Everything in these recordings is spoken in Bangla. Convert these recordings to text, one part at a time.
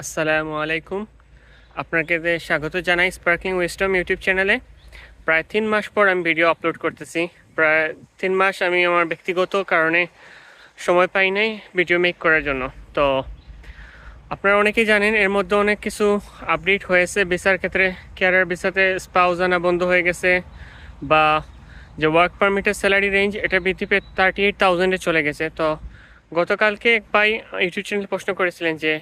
আসসালামু আলাইকুম। আপনাকে স্বাগত জানাই স্পার্কিং উইস্টম ইউটিউব চ্যানেলে প্রায় তিন মাস পর আমি ভিডিও আপলোড করতেছি। প্রায় তিন মাস আমি আমার ব্যক্তিগত কারণে সময় পাই নাই ভিডিও মেক করার জন্য। তো আপনারা অনেকেই জানেন, এর মধ্যে অনেক কিছু আপডেট হয়েছে। ভিসার ক্ষেত্রে ক্যারিয়ার ভিসাতে স্পাউস আনা বন্ধ হয়ে গেছে বা যে ওয়ার্ক পারমিটের স্যালারি রেঞ্জ এটা বৃদ্ধি পেয়ে থার্টি এইট থাউজেন্ডে চলে গেছে। তো গতকালকে এক ভাই ইউটিউব চ্যানেলে প্রশ্ন করেছিলেন যে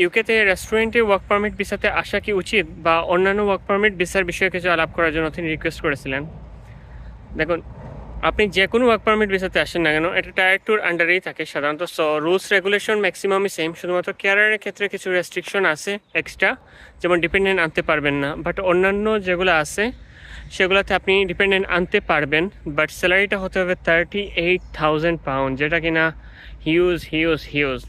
ইউকেতে রেস্টুরেন্টে ওয়ার্ক পারমিট ভিসাতে আসা কি উচিত বা অন্যান্য ওয়ার্ক পারমিট ভিসার বিষয়ে কিছু আলাপ করার জন্য তিনি রিকোয়েস্ট করেছিলেন? দেখুন, আপনি যে কোনো ওয়ার্ক পারমিট ভিসাতে আসেন না কেন, এটা টায়ার টুর আন্ডারেই থাকে সাধারণত। সো রুলস রেগুলেশন ম্যাক্সিমামই সেম শুধুমাত্র ক্যারিয়ারের ক্ষেত্রে কিছু রেস্ট্রিকশন আছে এক্সট্রা যেমন ডিপেন্ডেন্ট আনতে পারবেন না। বাট অন্যান্য যেগুলো আছে সেগুলোতে আপনি ডিপেন্ডেন্ট আনতে পারবেন বাট স্যালারিটা হতে হবে থার্টি এইট থাউজেন্ড পাউন্ড যেটা কিনা huge huge huge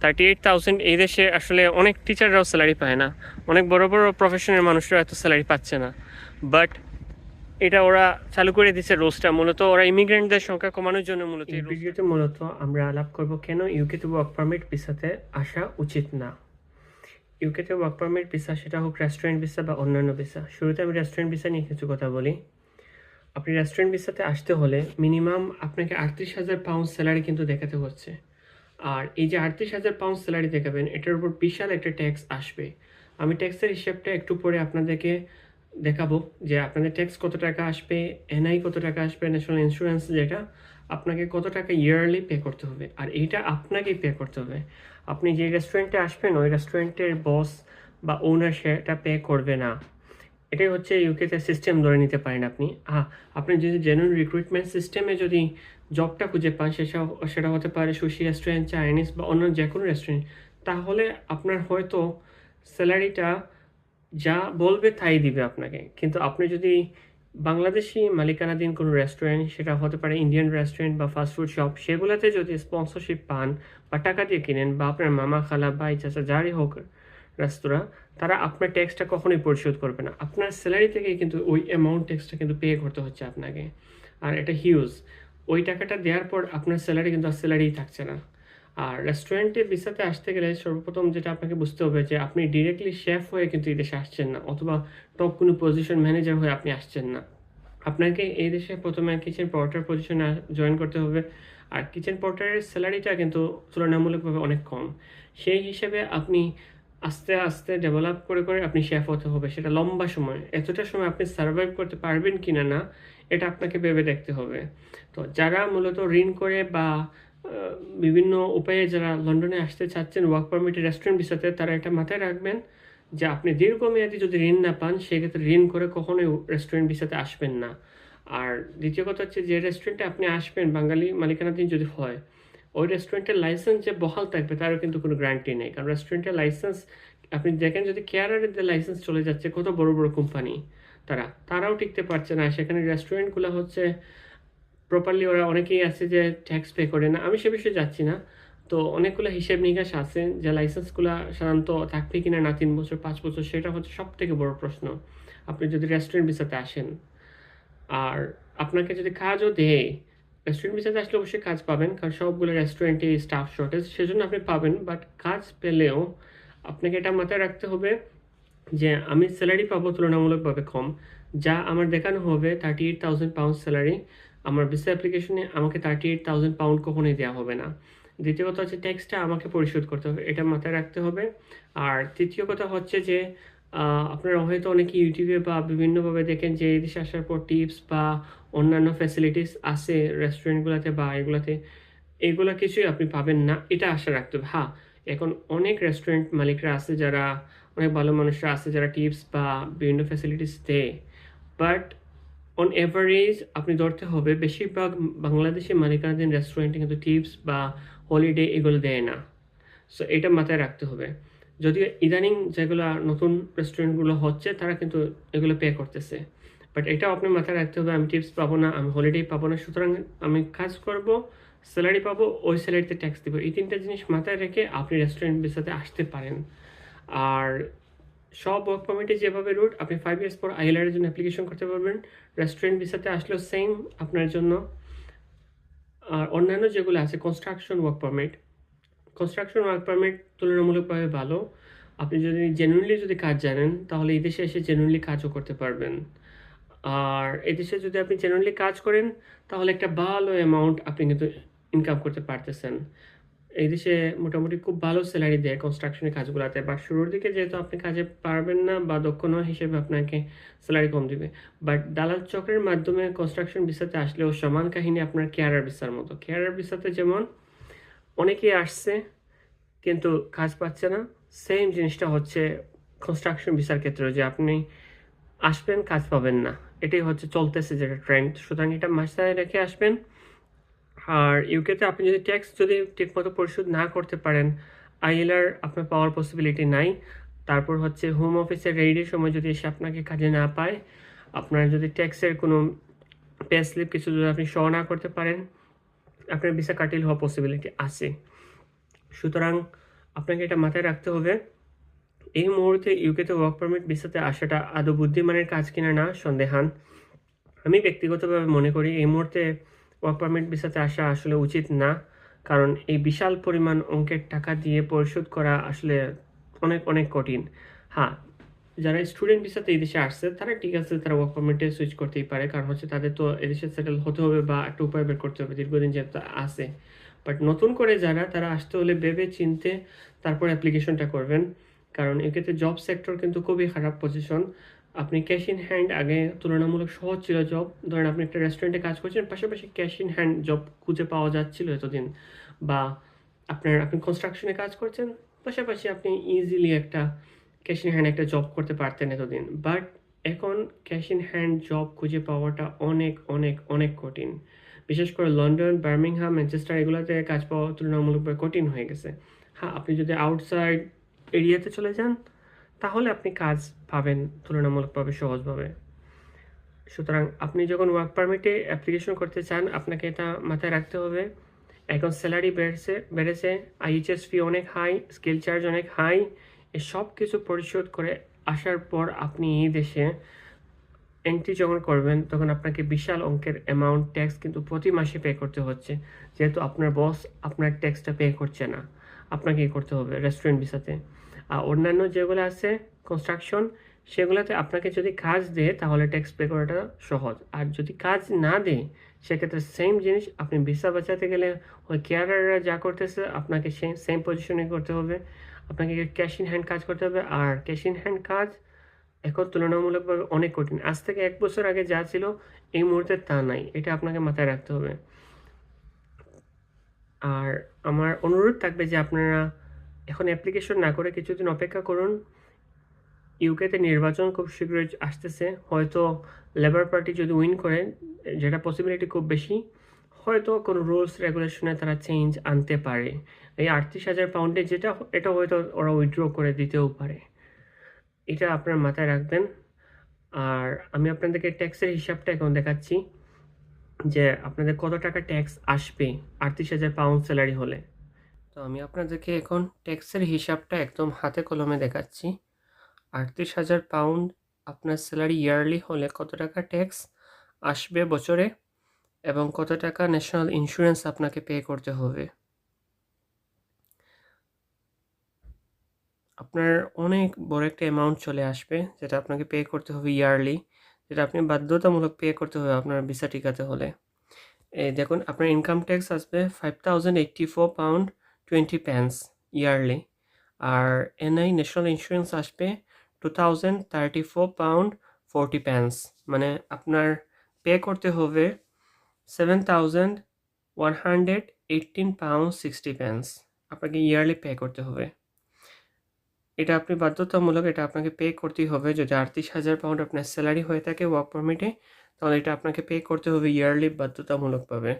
thirty eight thousand এই দেশে আসলে অনেক টিচাররাও স্যালারি পায় না। অনেক বড় বড় প্রফেশনের মানুষরা এত স্যালারি পাচ্ছে না। বাট এটা ওরা চালু করে দিচ্ছে রোজটা। মূলত ওরা ইমিগ্রেন্টদের সংখ্যা কমানোর জন্য মূলত এই ভিডিওতে মূলত আমরা আলাপ করব কেন ইউকেতে ওয়ার্ক পারমিট ভিসাতে আসা উচিত না। ইউকেতে ওয়ার্ক পারমিট ভিসা সেটা হোক রেস্টুরেন্ট ভিসা বা অন্যান্য ভিসা শুরুতে আমি রেস্টুরেন্ট ভিসা নিয়ে কিছু কথা বলি। আপনি রেস্টুরেন্ট ভিসাতে আসতে হলে মিনিমাম আপনাকে আটত্রিশ হাজার পাউন্ড স্যালারি কিন্তু দেখাতে হচ্ছে। আর এই যে আটত্রিশ হাজার পাউন্ড স্যালারি দেখাবেন, এটার উপর বিশাল একটা ট্যাক্স আসবে। আমি ট্যাক্সের হিসাবটা একটু পরে আপনাদেরকে দেখাবো যে আপনাদের ট্যাক্স কত টাকা আসবে এনআই কত টাকা আসবে ন্যাশনাল ইন্স্যুরেন্স যেটা, আপনাকে কত টাকা ইয়ারলি পে করতে হবে। আর এইটা আপনাকেই পে করতে হবে। আপনি যে রেস্টুরেন্টে আসবেন, ওই রেস্টুরেন্টের বস বা ওনার সেটা পে করবে না। এটাই হচ্ছে ইউকেতে সিস্টেম ধরে নিতে পারেন আপনি। হ্যাঁ আপনি যদি জেনুইন রিক্রুটমেন্ট সিস্টেমে যদি জবটা খুঁজে পান, সেটা সেটা হতে পারে সুশি রেস্টুরেন্ট চাইনিজ বা অন্য যে কোনো রেস্টুরেন্ট তাহলে আপনার হয়তো স্যালারিটা যা বলবে তাই দিবে আপনাকে। কিন্তু আপনি যদি বাংলাদেশি মালিকানাধীন কোনো রেস্টুরেন্ট সেটা হতে পারে ইন্ডিয়ান রেস্টুরেন্ট বা ফাস্টফুড শপ সেগুলোতে যদি স্পন্সরশিপ পান বা টাকা দিয়ে কিনেন বা আপনার মামা খালা ভাই চাচা যারই হোক রেস্তোরাঁ তারা আপনার ট্যাক্সটা কখনোই পরিশোধ করবে না। আপনার স্যালারি থেকে কিন্তু ওই অ্যামাউন্ট ট্যাক্সটা কিন্তু পে করতে হচ্ছে আপনাকে। আর এটা হিউজ ওই টাকাটা দেওয়ার পর আপনার স্যালারি কিন্তু আর স্যালারিই থাকছে না। আর রেস্টুরেন্টে ভিসাতে আসতে গেলে সর্বপ্রথম যেটা আপনাকে বুঝতে হবে যে আপনি ডিরেক্টলি শেফ হয়ে কিন্তু এই দেশে আসছেন না অথবা টপ কোনো পজিশন ম্যানেজার হয়ে আপনি আসছেন না। আপনাকে এই দেশে প্রথমে কিচেন পর্টার পজিশনে জয়েন করতে হবে আর কিচেন পর্টারের স্যালারিটা কিন্তু তুলনামূলকভাবে অনেক কম। সেই হিসেবে আপনি আস্তে আস্তে ডেভেলপ করে করে আপনি শেফ হতে হবে, সেটা লম্বা সময়। এতটা সময় আপনি সার্ভাইভ করতে পারবেন কি না না, এটা আপনাকে ভেবে দেখতে হবে। তো যারা মূলত ঋণ করে বা বিভিন্ন উপায়ে যারা লন্ডনে আসতে চাচ্ছেন ওয়ার্ক পারমিটে রেস্টুরেন্ট ভিসাতে, তারা এটা মাথায় রাখবেন যে আপনি দীর্ঘমেয়াদী যদি ঋণ না পান, সেক্ষেত্রে ঋণ করে কখনোই রেস্টুরেন্ট ভিসাতে আসবেন না। আর দ্বিতীয় কথা হচ্ছে যে রেস্টুরেন্টে আপনি আসবেন, বাঙালি মালিকানাধীন যদি হয়, ওই রেস্টুরেন্টের লাইসেন্স যে বহাল থাকবে, তারও কিন্তু কোনো গ্যারান্টি নেই। কারণ রেস্টুরেন্টের লাইসেন্স আপনি দেখেন যদি কেয়ারারের লাইসেন্স চলে যাচ্ছে, কত বড় বড় কোম্পানি তারা, তারাও টিকতে পারছে না। সেখানে রেস্টুরেন্টগুলো হচ্ছে প্রপারলি ওরা অনেকেই আছে যে ট্যাক্স পে করে না। আমি সে বিষয়ে যাচ্ছি না। তো অনেকগুলো হিসেব নিকাশ আছে যে লাইসেন্সগুলো সাধারণত থাকবে কিনা না, তিন বছর, পাঁচ বছর, সেটা হচ্ছে সব থেকে বড় প্রশ্ন। আপনি যদি রেস্টুরেন্ট ভিসাতে আসেন, আর আপনাকে যদি কাজও দেয় রেস্টুরেন্ট ভিসাতে আসলে অবশ্যই কাজ পাবেন, কারণ সবগুলো রেস্টুরেন্টে স্টাফ শর্টেজ সেজন্য আপনি পাবেন বাট কাজ পেলেও আপনাকে এটা মাথায় রাখতে হবে যে আমি স্যালারি পাবো তুলনামূলকভাবে কম। যা আমার দেখানো হবে thirty eight thousand pound salary আমার ভিসা অ্যাপ্লিকেশনে আমাকে থার্টি এইট থাউজেন্ড পাউন্ড কখনোই দেওয়া হবে না। দ্বিতীয় কথা হচ্ছে ট্যাক্সটা আমাকে পরিশোধ করতে হবে, এটা মাথায় রাখতে হবে। আর তৃতীয় কথা হচ্ছে যে আপনারা হয়তো অনেকে ইউটিউবে বা বিভিন্নভাবে দেখেন যে এই দেশে আসার পর টিপস বা অন্যান্য ফ্যাসিলিটিস আছে রেস্টুরেন্টগুলোতে বা এগুলাতে, এগুলো কিছুই আপনি পাবেন না, এটা আশা রাখতে হবে। হ্যাঁ এখন অনেক রেস্টুরেন্ট মালিকরা আছে যারা, অনেক ভালো মানুষরা আছে যারা টিপস বা বিভিন্ন ফ্যাসিলিটিস দেয়। বাট অন এভারেজ আপনি ধরতে হবে, বেশিরভাগ বাংলাদেশি মালিকানাধীন রেস্টুরেন্টে কিন্তু টিপস বা হলিডে এগুলো দেয় না। সো এটা মাথায় রাখতে হবে। যদিও ইদানিং যেগুলো নতুন রেস্টুরেন্টগুলো হচ্ছে, তারা কিন্তু এগুলো পে করতেছে। বাট এটাও আপনি মাথায় রাখতে হবে, আমি টিপস পাবো না, আমি হলিডে পাবো না, সুতরাং আমি কাজ করব স্যালারি পাবো, ওই স্যালারিতে ট্যাক্স দেবো। এই তিনটা জিনিস মাথায় রেখে আপনি রেস্টুরেন্ট বেসাতে আসতে পারেন। আর সব ওয়ার্ক পারমিটে যেভাবে রুট আপনি ফাইভ ইয়ার্স পর আইএলআর জন্য অ্যাপ্লিকেশন করতে পারবেন। রেস্টুরেন্ট ভিসাতে আসলেও সেম আপনার জন্য। আর অন্যান্য যেগুলো আছে construction work permit construction work permit তুলনামূলকভাবে ভালো। আপনি যদি জেনুইনলি যদি কাজ জানেন, তাহলে এই দেশে এসে জেনুইনলি কাজও করতে পারবেন। আর এদেশে যদি আপনি জেনুইনলি কাজ করেন, তাহলে একটা ভালো অ্যামাউন্ট আপনি কিন্তু ইনকাম করতে পারতেছেন। এই দেশে মোটামুটি খুব ভালো স্যালারি দেয় কনস্ট্রাকশনের কাজগুলোতে। বা শুরুর দিকে যেহেতু আপনি কাজে পারবেন না বা দক্ষ নয় হিসেবে আপনাকে স্যালারি কম দিবে। বাট দালাল চক্রের মাধ্যমে কনস্ট্রাকশন ভিসাতে আসলেও সমান কাহিনী আপনার কেয়ারার ভিসার মতো। কেয়ারার ভিসাতে যেমন অনেকেই আসছে কিন্তু কাজ পাচ্ছে না সেম জিনিসটা হচ্ছে কনস্ট্রাকশন ভিসার ক্ষেত্রে যে আপনি আসবেন, কাজ পাবেন না। এটাই হচ্ছে চলতেছে যেটা ট্রেন্ড সুতরাং এটা মাথায় রেখে আসবেন। আর ইউকেতে আপনি যদি ট্যাক্স যদি ঠিকমতো পরিশোধ না করতে পারেন আইএলআর আপনার পাওয়ার পসিবিলিটি নাই। তারপর হচ্ছে হোম অফিসের রেইডের সময় যদি এসে আপনাকে কাজে না পায়, আপনার যদি ট্যাক্সের কোনো পে স্লিপ কিছু যদি আপনি শো না করতে পারেন, আপনার ভিসা কাটিল হওয়ার পসিবিলিটি আছে। সুতরাং আপনাকে এটা মাথায় রাখতে হবে, এই মুহূর্তে ইউকেতে ওয়ার্ক পারমিট ভিসাতে আসাটা আদৌ বুদ্ধিমানের কাজ কিনা না, সন্দেহান। আমি ব্যক্তিগতভাবে মনে করি এই মুহূর্তে ওয়ার্ক পারমিট ভিসাতে আসা আসলে উচিত না। কারণ এই বিশাল পরিমাণ অঙ্কের টাকা দিয়ে পরিশোধ করা আসলে অনেক অনেক কঠিন। হ্যাঁ যারা স্টুডেন্ট ভিসাতে এই দেশে আসছে, তারা ঠিক আছে, তারা ওয়ার্ক পারমিটে সুইচ করতেই পারে। কারণ হচ্ছে তাদের তো এদেশে সেটেল হতে হবে বা একটা উপায় বের করতে হবে দীর্ঘদিন যেহেতু আছে। বাট নতুন করে যারা, তারা আসতে হলে ভেবে চিনতে তারপর অ্যাপ্লিকেশনটা করবেন। কারণ এক্ষেত্রে জব সেক্টর কিন্তু খুবই খারাপ পজিশন আপনি ক্যাশ ইন হ্যান্ড আগে তুলনামূলক সহজ ছিল জব ধরেন আপনি একটা রেস্টুরেন্টে কাজ করছেন, পাশাপাশি ক্যাশ ইন হ্যান্ড জব খুঁজে পাওয়া যাচ্ছিল এতদিন। বা আপনার, আপনি কনস্ট্রাকশনে কাজ করছেন, পাশাপাশি আপনি ইজিলি একটা ক্যাশ ইন হ্যান্ড একটা জব করতে পারতেন এতদিন। বাট এখন ক্যাশ ইন হ্যান্ড জব খুঁজে পাওয়াটা অনেক অনেক অনেক কঠিন। বিশেষ করে লন্ডন বার্মিংহাম ম্যানচেস্টার এগুলোতে কাজ পাওয়া তুলনামূলকভাবে কঠিন হয়ে গেছে। হ্যাঁ আপনি যদি আউটসাইড এরিয়াতে চলে যান তাহলে আপনি কাজ পাবেন তুলনামূলকভাবে সহজভাবে। সুতরাং আপনি যখন ওয়ার্ক পারমিটে অ্যাপ্লিকেশন করতে চান, আপনাকে এটা মাথায় রাখতে হবে। এখন স্যালারি বেড়েছে বেড়েছে আইএইচএস ফি অনেক হাই স্কিল চার্জ অনেক হাই সব কিছু পরিশোধ করে আসার পর আপনি এই দেশে এন্ট্রি যখন করবেন, তখন আপনাকে বিশাল অঙ্কের অ্যামাউন্ট ট্যাক্স কিন্তু প্রতি মাসে পে করতে হচ্ছে। যেহেতু আপনার বস আপনার ট্যাক্সটা পে করছে না। আপনাকে করতে হবে রেস্টুরেন্ট ভিসাতে আর অন্যান্য যেগুলো আছে কনস্ট্রাকশন সেগুলোতে আপনাকে যদি কাজ দেয়, তাহলে ট্যাক্স পে করাটা সহজ। আর যদি কাজ না দেয়, সেক্ষেত্রে সেম জিনিস, আপনি ভিসা বাঁচাতে গেলে ওই কেয়ারাররা যা করতেছে, আপনাকে সেম সেম পজিশনে করতে হবে। আপনাকে ক্যাশ ইন হ্যান্ড কাজ করতে হবে, আর ক্যাশ ইন হ্যান্ড কাজ এখন তুলনামূলকভাবে অনেক কঠিন। আজ থেকে এক বছর আগে যা ছিল, এই মুহূর্তে তা নাই, এটা আপনাকে মাথায় রাখতে হবে। আর আমার অনুরোধ থাকবে যে আপনারা এখন অ্যাপ্লিকেশন না করে কিছুদিন অপেক্ষা করুন। ইউকেতে নির্বাচন খুব শীঘ্রই আসতেছে। হয়তো লেবার পার্টি যদি উইন করে, যেটা পসিবিলিটি খুব বেশি, হয়তো কোনো রুলস রেগুলেশনে তারা চেঞ্জ আনতে পারে। এই আটত্রিশ হাজার পাউন্ডে যেটা, এটা হয়তো ওরা উইথড্র করে দিতেও পারে। এটা আপনার মাথায় রাখবেন। আর আমি আপনাদেরকে ট্যাক্সের হিসাবটা এখন দেখাচ্ছি যে আপনাদের কত টাকা ট্যাক্স আসবে আটত্রিশ হাজার পাউন্ড স্যালারি হলে। তো আমি আপনাদেরকে এখন ট্যাক্সের হিসাবটা একদম হাতে কলমে দেখাচ্ছি। আটত্রিশ হাজার পাউন্ড আপনার স্যালারি ইয়ারলি হলে কত টাকা ট্যাক্স আসবে বছরে এবং কত টাকা ন্যাশনাল ইন্স্যুরেন্স আপনাকে পে করতে হবে? আপনার অনেক বড় একটা অ্যামাউন্ট চলে আসবে যেটা আপনাকে পে করতে হবে ইয়ারলি, যেটা আপনি বাধ্যতামূলক পে করতে হবে আপনার ভিসা টিকাতে হলে। এই দেখুন, আপনার ইনকাম ট্যাক্স আসবে five thousand eighty four pound twenty pence yearly আর এনআই ন্যাশনাল ইন্স্যুরেন্স আসবে two thousand thirty four pound forty pence মানে আপনার পে করতে হবে seven thousand one hundred eighteen pound sixty pence আপনাকে ইয়ারলি পে করতে হবে। এটা আপনি বাধ্যতামূলক এটা আপনাকে পে করতেই হবে। যদি আটত্রিশ হাজার পাউন্ড আপনার স্যালারি হয়ে থাকে ওয়ার্ক পারমিটে তাহলে এটা আপনাকে পে করতে হবে ইয়ারলি বাধ্যতামূলকভাবে।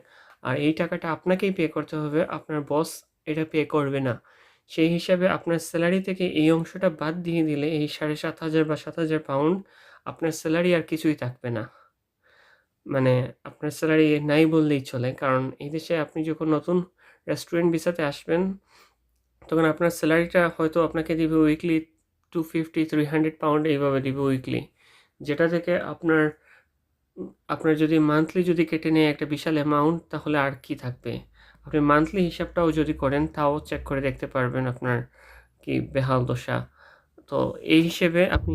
আর এই টাকাটা আপনাকেই পে করতে হবে। আপনার বস এটা পে করবে না। সেই হিসাবে আপনার স্যালারি থেকে এই অংশটা বাদ দিয়ে দিলে এই সাড়ে সাত হাজার বা সাত হাজার পাউন্ড আপনার স্যালারি আর কিছুই থাকবে না। মানে আপনার স্যালারি নাই বললেই চলে, কারণ এই দেশে আপনি যখন নতুন রেস্টুরেন্ট ভিসাতে আসবেন, তখন আপনার স্যালারিটা হয়তো আপনাকে দিবে weekly two fifty three hundred pound এইভাবে দিবে উইকলি যেটা থেকে আপনার আপনার যদি মান্থলি যদি কেটে নেয় একটা বিশাল অ্যামাউন্ট তাহলে আর কি থাকবে? আপনি মান্থলি হিসাবটাও যদি করেন, তাও চেক করে দেখতে পারবেন আপনার কি বেহাল দশা। তো এই হিসেবে আপনি